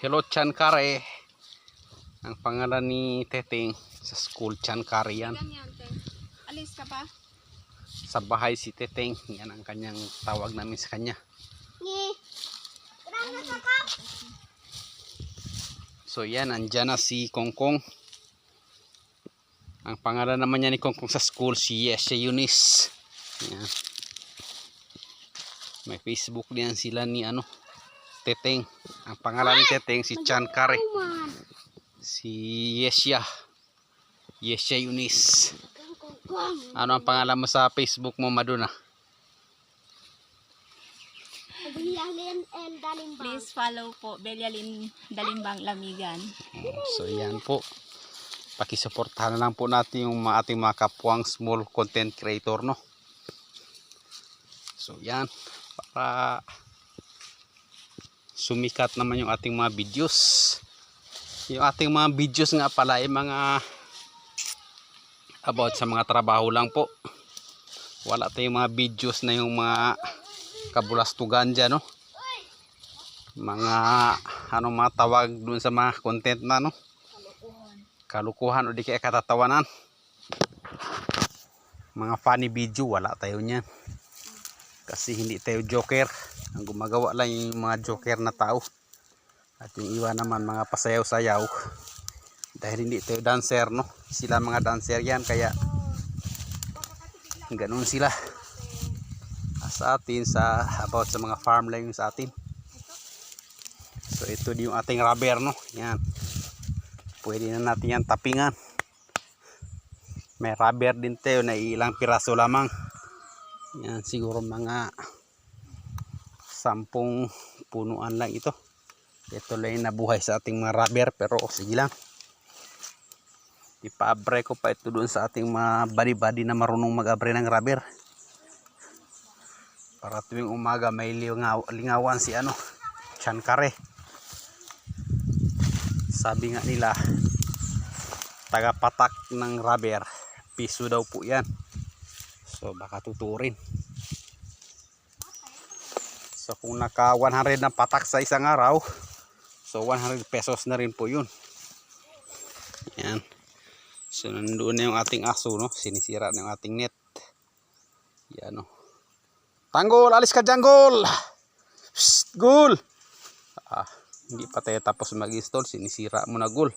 Hello Chan Kare. Ang pangalan ni Teteng sa school Chan Kare yan. Alis ka pa? Sa bahay si Teteng. Yan ang kanyang tawag namin sa kanya. Ni. So yan, andyan na si Kongkong. Ang pangalan naman niya ni Kongkong sa school si Yesha Eunice. Yan. May Facebook din sila ni ano, Teteng. Ang pangalan ni Teteng si Chan Kare. Si Yesha. Yesha Eunice. Ano ang pangalan mo sa Facebook mo, Maduna? Please follow po Belialin Dalimbang Lamigan. So yan po. Pakisuportahan na lang po natin yung mga ating mga kapwang small content creator no. So yan para sumikat naman yung ating mga videos. Yung ating mga videos nga pala ay mga about sa mga trabaho lang po. Wala tayong mga videos na yung mga kabulastugan dyan no. Mga ano mga tawag dun sa mga content na no kalukuhan o di kaya katatawanan mga funny video wala tayo niyan kasi hindi tayo joker. Ang gumagawa lang yung mga joker na tao. At yung iba naman mga pasayaw-sayaw. Dahil hindi tayo dancer no? Sila mga dancer yan kaya ganun sila. Sa atin sa about sa mga farm lang yung sa atin. So ito yung ating rubber no? Yan. Pwede na natin yan tapingan. May rubber din tayo na ilang piraso lamang yan siguro mga sampung punuan lang ito. Ito lang yung nabuhay sa ating mga rubber pero sige lang. Ipaabre ko pa ito doon sa ating mga body-body na marunong mag-abre ng rubber. Para tuwing umaga may lingaw, lingawan si ano Chankare sabi nga nila tagapatak ng rubber piso daw po yan so baka tuturin. So kung naka 100 na patak sa isang araw so 100 pesos na rin po yun. Yan so nandoon na yung ating aso no? Sinisira na yung ating net. Yan no? Tanggol! Alis ka dyan gol! Gol! Ah hindi pa tayo tapos mag-install. Sinisira mo na gul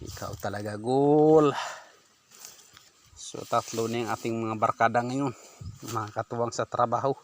ikaw talaga gul so tatlo na yung ating mga barkada ngayon mga katuwang sa trabaho